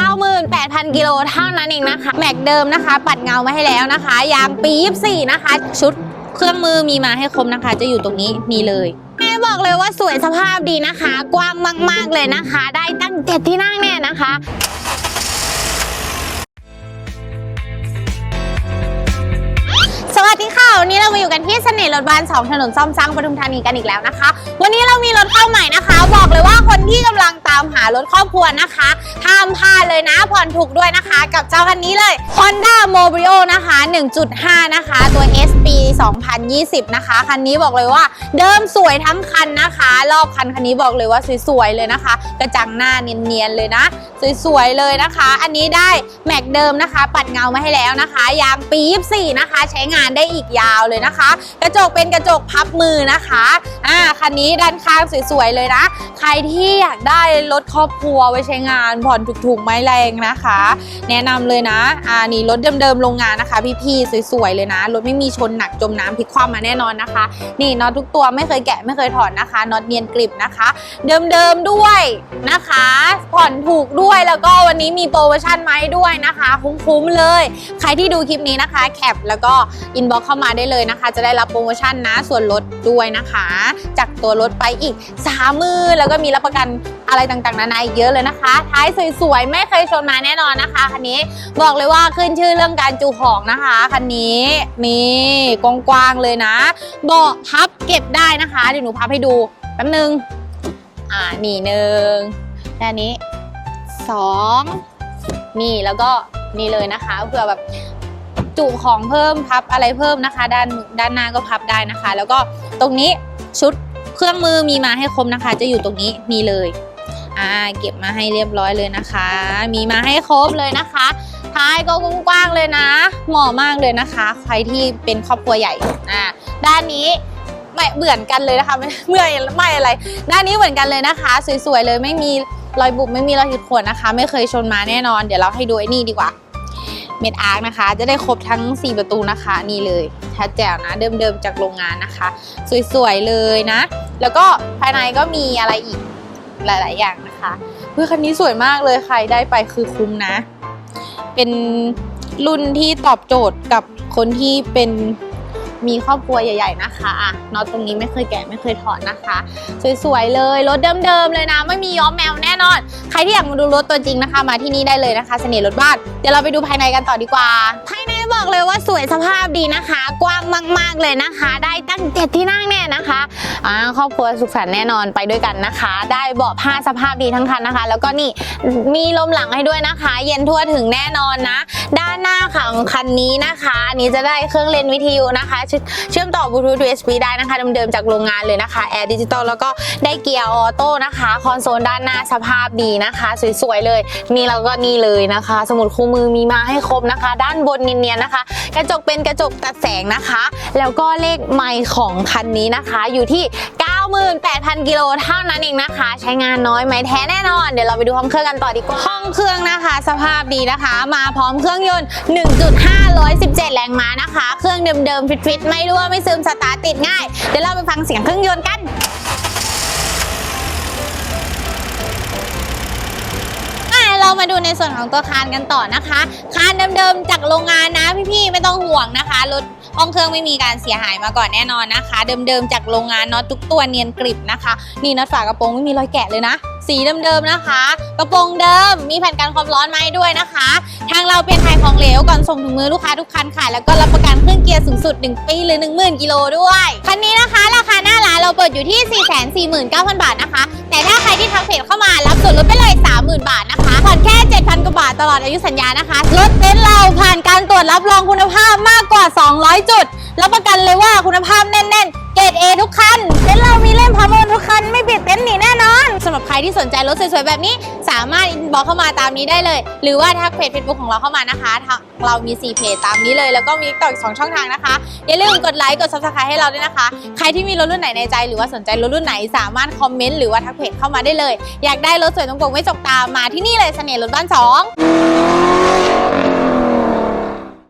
98,000 กิโลเท่านั้นเองนะคะ แม็กเดิมนะคะ ปัดเงามาให้แล้วนะคะ ยางปี๊บ4นะคะ ชุดเครื่องมือมีมาให้ครบนะคะ จะอยู่ตรงนี้มีเลยแม่บอกเลยว่าสวยสภาพดีนะคะ กว้างมาก ๆ เลยนะคะ ได้ตั้งเจ็ดที่นั่งแน่นะคะสวัสดีค่ะ วันนี้เรามาอยู่กันที่เสน่ห์รถบ้าน 2 ถนนซ่อมสร้างปทุมธานีกันอีกแล้วนะคะ วันนี้เรามีรถเข้าใหม่นะคะ บอกเลยว่าคนที่กำลังารถครอบครัวนะคะห้ามพลาดเลยนะผ่อนถูกด้วยนะคะ กับเจ้าคันนี้เลย Honda m o b r i o นะคะ 1.5 นะคะ ตัว SP 2020 นะคะ คันนี้บอกเลยว่าเดิมสวยทั้งคันนะคะ รอบคันคันนี้บอกเลยว่าสวยๆเลยนะคะ กระจังหน้าเนียนๆเลยนะ สวยๆเลยนะคะ อันนี้ได้แม็กเดิมนะคะ ปัดเงามาให้แล้วนะคะยางปี๊บ4นะคะ ใช้งานได้อีกยาวเลยนะคะ กระจกเป็นกระจกพับมือนะคะอ่า คันนี้ด้านข้างสวยๆเลยนะ ใครที่อยากได้รถครอบครัวไว้ใช้งานผ่อนถูกๆไม่แรงนะคะ แนะนำเลยนะอ่านี่รถเดิมๆโรงงานนะคะ พี่ๆสวยๆเลยนะรถไม่มีชนหนักจมน้ำพลิกคว่ำมาแน่นอนนะคะ นี่น็อตทุกตัวไม่เคยแกะไม่เคยถอดนะคะน็อตเนียนกริบนะคะ เดิมๆด้วยนะคะ ผ่อนถูกด้วยแล้วก็วันนี้มีโปรโมชั่นมาให้ด้วยนะคะ คุ้มๆเลย ใครที่ดูคลิปนี้นะคะ แคปแล้วก็อินบ็อกเข้ามาได้เลยนะคะ จะได้รับโปรโมชั่นนะส่วนลดด้วยนะคะ จากตัวรถไปอีกสามมือแล้วก็มีรับประกันอะไรต่างๆ นานาเยอะเลยนะคะ ท้ายสวยๆ ไม่เคยชนมาแน่นอนนะคะคันนี้บอกเลยว่าขึ้นชื่อเรื่องการจูของนะคะคันนี้นี่กว้างๆเลยนะเบาะพับเก็บได้นะคะเดี๋ยวหนูพับให้ดูแป๊บนึงอ่านี่หนึ่งแค่นี้สองนี่แล้วก็นี่เลยนะคะเผื่อแบบจุของเพิ่มพับอะไรเพิ่มนะคะ ด้านด้านหน้าก็พับได้นะคะ แล้วก็ตรงนี้ชุด เครื่องมือมีมาให้ครบนะคะ จะอยู่ตรงนี้มีเลยอ่าเก็บมาให้เรียบร้อยเลยนะคะ มีมาให้ครบเลยนะคะ ท้ายก็กว้างๆเลยนะ เหมาะมากเลยนะคะ ใครที่เป็นครอบครัวใหญ่อ่าด้านนี้ไม่เหมือนกันเลยนะคะไม่เมื่อยไม่อะไร ด้านนี้เหมือนกันเลยนะคะ สวยๆเลยไม่มีรอยบุบไม่มีรอยขีดข่วนนะคะ ไม่เคยชนมาแน่นอน เดี๋ยวเราให้ดูไอ้นี่ดีกว่าเม็ดอาร์คนะคะ จะได้ครบทั้ง 4 ประตูนะคะ นี่เลยชัดแจ๋วนะ เดิมๆจากโรงงานนะคะ สวยๆเลยนะ แล้วก็ภายในก็มีอะไรอีกหลาย ๆ อย่างนะคะเฮ้ยคันนี้สวยมากเลยใครได้ไปคือคุ้มนะ เป็นรุ่นที่ตอบโจทย์กับคนที่เป็นมีครอบครัวใหญ่ ๆ นะคะอะน็อตตรงนี้ไม่เคยแกะไม่เคยถอดนะคะ สวย ๆ เลย รถเดิม ๆ เลยนะ ไม่มีย้อมแมวแน่นอน ใครที่อยากมาดูรถตัวจริงนะคะ มาที่นี่ได้เลยนะคะ เสน่ห์รถบ้าน เดี๋ยวเราไปดูภายในกันต่อดีกว่าภา บอกเลยว่าสวยสภาพดีนะคะ กว้างมากๆเลยนะคะ ได้ตั้งเจ็ดที่นั่งแน่นะคะอ่าครอบครัวสุขสันต์แน่นอนไปด้วยกันนะคะ ได้เบาะผ้าสภาพดีทั้งคันนะคะ แล้วก็นี่มีลมหลังให้ด้วยนะคะ เย็นทั่วถึงแน่นอนนะ ด้านหน้าของคันนี้นะคะอันนี้จะได้เครื่องเล่นวิทยุนะคะ เชื่อเชื่อมต่อบลูทูธ USB ได้นะคะเดิมๆจากโรงงานเลยนะคะแอร์ดิจิตอลแล้วก็ได้เกียร์ออโต้นะคะคอนโซลด้านหน้าสภาพดีนะคะ สวยๆเลยนี่แล้วก็นี่เลยนะคะ สมุดคู่มือมีมาให้ครบนะคะ ด้านบนเนียนนะคะ กระจกเป็นกระจกตัดแสงนะคะ แล้วก็เลขไมล์ของคันนี้นะคะอยู่ที่ 98,000 กิโลเท่านั้นเองนะคะ ใช้งานน้อยไหมแท้แน่นอน เดี๋ยวเราไปดูห้องเครื่องกันต่อดีกว่า ห้องเครื่องนะคะ สภาพดีนะคะ มาพร้อมเครื่องยนต์ 1.5 117 แรงม้านะคะ เครื่องเดิมๆฟิตๆไม่รั่วไม่ซึมสตาร์ทติดง่าย เดี๋ยวเราไปฟังเสียงเครื่องยนต์กัน อะ เรามาดูในส่วนของตัวคานกันต่อนะคะ คานเดิมๆจากโรงงานนะพี่ๆไม่ต้องห่วงนะคะรถห้องเครื่องไม่มีการเสียหายมาก่อนแน่นอนนะคะ เดิมๆจากโรงงานน็อตทุกตัวเนียนกริบนะคะ นี่น็อตฝากระโปรงไม่มีรอยแกะเลยนะ สีเดิมๆนะคะ กระโปรงเดิมมีแผ่นกันความร้อนมาให้ด้วยนะคะ ทางเราเป็นไทยของเหลวก่อนส่งถึงมือลูกค้าทุกคันค่ะ แล้วก็รับประกันเครื่องเกียร์สูงสุด 1 ปีหรือ 10,000กิโลด้วยคันนี้นะคะราคาหน้าร้านเราเปิดอยู่ที่ 449,000 บาทนะคะ แต่ถ้าใครที่ทักเพจเข้ามารับส่วนลดไปเลย 30,000 บาทนะคะ ว่าบาทตลอดอายุสัญญานะคะ รถเต็นท์เราผ่านการตรวจรับรองคุณภาพมากกว่า 200 จุด รับประกันเลยว่าคุณภาพแน่นๆ เกรด A ทุกคันเต็นท์เรามีเล่มพาโมนทุกคันไม่ รับใครที่สนใจรถสวยๆแบบนี้ สามารถอินบอกเข้ามาตามนี้ได้เลย หรือว่าทักเพจ Facebook ของเราเข้ามานะคะ เรามี 4 เพจตามนี้เลย แล้วก็มีต่ออีก2ช่องทางนะคะ อย่าลืมกดไลค์กด subscribe ให้เราด้วยนะคะ ใครที่มีรถรุ่นไหนในใจ หรือว่าสนใจรถรุ่นไหนสามารถคอมเมนต์หรือว่าทักเพจเข้ามาได้เลย อยากได้รถสวยตรงปกไม่จกตามมาที่นี่เลยเสน่ห์รถบ้านสอง